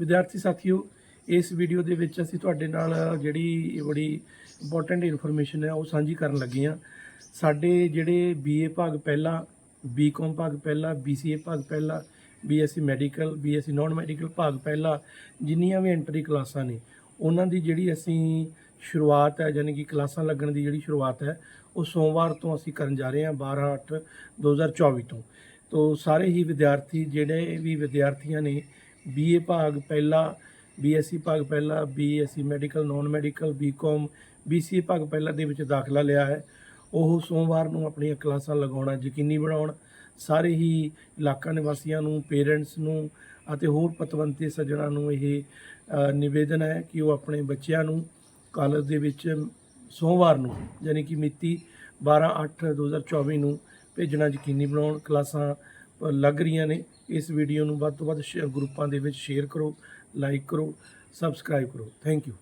ਵਿਦਿਆਰਥੀ ਸਾਥੀਓ, ਇਸ ਵੀਡੀਓ ਦੇ ਵਿੱਚ ਅਸੀਂ ਤੁਹਾਡੇ ਨਾਲ ਜਿਹੜੀ ਬੜੀ ਇੰਪੋਰਟੈਂਟ ਇਨਫੋਰਮੇਸ਼ਨ ਹੈ ਉਹ ਸਾਂਝੀ ਕਰਨ ਲੱਗੇ ਹਾਂ। ਸਾਡੇ ਜਿਹੜੇ ਬੀਏ ਭਾਗ ਪਹਿਲਾ ਬੀਕਾਮ ਭਾਗ ਪਹਿਲਾ ਬੀਸੀਏ ਭਾਗ ਪਹਿਲਾ BSc medical BSc non medical ਭਾਗ ਪਹਿਲਾ ਜਿੰਨੀਆਂ ਵੀ ਐਂਟਰੀ ਕਲਾਸਾਂ ਨੇ, ਉਹਨਾਂ ਦੀ ਜਿਹੜੀ ਅਸੀਂ ਸ਼ੁਰੂਆਤ ਹੈ ਯਾਨੀ ਕਿ ਕਲਾਸਾਂ ਲੱਗਣ ਦੀ ਜਿਹੜੀ ਸ਼ੁਰੂਆਤ ਹੈ, ਉਹ ਸੋਮਵਾਰ ਤੋਂ ਅਸੀਂ ਕਰਨ ਜਾ ਰਹੇ ਹਾਂ 12 8 2024 ਤੋਂ। ਤੋਂ ਸਾਰੇ ਹੀ ਵਿਦਿਆਰਥੀ, ਜਿਹੜੇ ਵੀ ਵਿਦਿਆਰਥੀਆਂ ਨੇ ਬੀਏ ਭਾਗ ਪਹਿਲਾ ਬੀਐਸਸੀ ਭਾਗ ਪਹਿਲਾ BSc medical non medical BCom BCA ਭਾਗ ਪਹਿਲਾ ਦੇ ਵਿੱਚ ਦਾਖਲਾ ਲਿਆ ਹੈ। ਉਹ ਸੋਮਵਾਰ ਨੂੰ ਆਪਣੀਆਂ ਕਲਾਸਾਂ ਲਗਾਉਣਾ, ਯਕੀਨੀ ਬਣਾਉਣ, ਸਾਰੇ ਹੀ ਇਲਾਕਾ ਨਿਵਾਸੀਆਂ ਨੂੰ, ਪੇਰੈਂਟਸ ਨੂੰ ਅਤੇ ਹੋਰ ਪਤਵੰਤੇ ਸੱਜਣਾਂ ਨੂੰ ਇਹ ਨਿਵੇਦਨ ਹੈ ਕਿ ਉਹ ਆਪਣੇ ਬੱਚਿਆਂ ਨੂੰ ਕਾਲਜ ਦੇ ਵਿੱਚ ਸੋਮਵਾਰ ਨੂੰ, ਯਾਨੀ ਕਿ ਮਿਤੀ 12/8/2024 ਨੂੰ ਭੇਜਣਾ ਯਕੀਨੀ ਬਣਾਉਣ, ਕਲਾਸਾਂ ਲੱਗ ਰਹੀਆਂ ਨੇ, ਇਸ ਵੀਡੀਓ ਨੂੰ ਵੱਧ ਤੋਂ ਵੱਧ ਸ਼ੇ- ਗਰੁੱਪਾਂ ਦੇ ਵਿੱਚ ਸ਼ੇਅਰ ਕਰੋ ਲਾਈਕ ਕਰੋ ਸਬਸਕ੍ਰਾਈਬ ਕਰੋ। Thank you